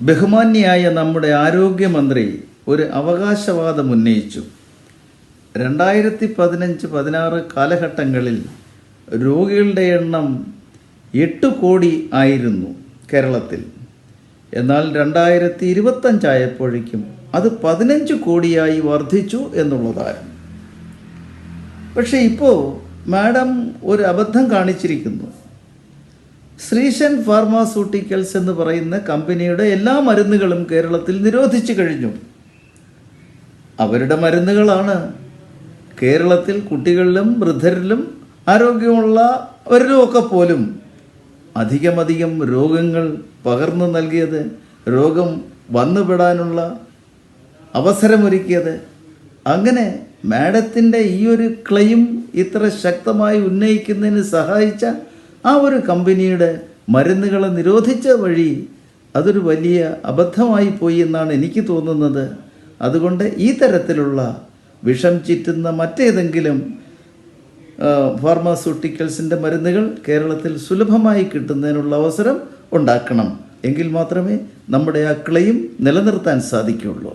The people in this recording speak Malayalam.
ബഹുമാന്യായ നമ്മുടെ ആരോഗ്യമന്ത്രി ഒരു അവകാശവാദം ഉന്നയിച്ചു. രണ്ടായിരത്തി പതിനഞ്ച് പതിനാറ് കാലഘട്ടങ്ങളിൽ രോഗികളുടെ എണ്ണം എട്ട് കോടി ആയിരുന്നു കേരളത്തിൽ. എന്നാൽ രണ്ടായിരത്തി ഇരുപത്തഞ്ചായപ്പോഴേക്കും അത് പതിനഞ്ച് കോടിയായി വർദ്ധിച്ചു എന്നുള്ളതാണ്. പക്ഷേ ഇപ്പോൾ മാഡം ഒരു അബദ്ധം കാണിച്ചിരിക്കുന്നു. ശ്രീശൻ ഫാർമാസ്യൂട്ടിക്കൽസ് എന്ന് പറയുന്ന കമ്പനിയുടെ എല്ലാ മരുന്നുകളും കേരളത്തിൽ നിരോധിച്ചു കഴിഞ്ഞു. അവരുടെ മരുന്നുകളാണ്. കേരളത്തിൽ കുട്ടികളിലും വൃദ്ധരിലും ആരോഗ്യമുള്ളവരിലുമൊക്കെ പോലും അധികമധികം രോഗങ്ങൾ പകർന്നു നൽകിയത് രോഗം വന്നുപെടാനുള്ള അവസരമൊരുക്കിയത്. അങ്ങനെ മാഡത്തിന്റെ ഈ ഒരു ക്ലെയിം ഇത്ര ശക്തമായി ഉന്നയിക്കുന്നതിന് സഹായിച്ച ആ ഒരു കമ്പനിയുടെ മരുന്നുകളെ നിരോധിച്ച വഴി അതൊരു വലിയ അബദ്ധമായി പോയി എന്നാണ് എനിക്ക് തോന്നുന്നത്. അതുകൊണ്ട് ഈ തരത്തിലുള്ള വിഷം ചുറ്റുന്ന മറ്റേതെങ്കിലും ഫാർമാസ്യൂട്ടിക്കൽസിന്റെ മരുന്നുകൾ കേരളത്തിൽ സുലഭമായി കിട്ടുന്നതിനുള്ള അവസരം ഉണ്ടാക്കണം. എങ്കിൽ മാത്രമേ നമ്മുടെ ആ ക്ലെയിം നിലനിർത്താൻ സാധിക്കുകയുള്ളൂ.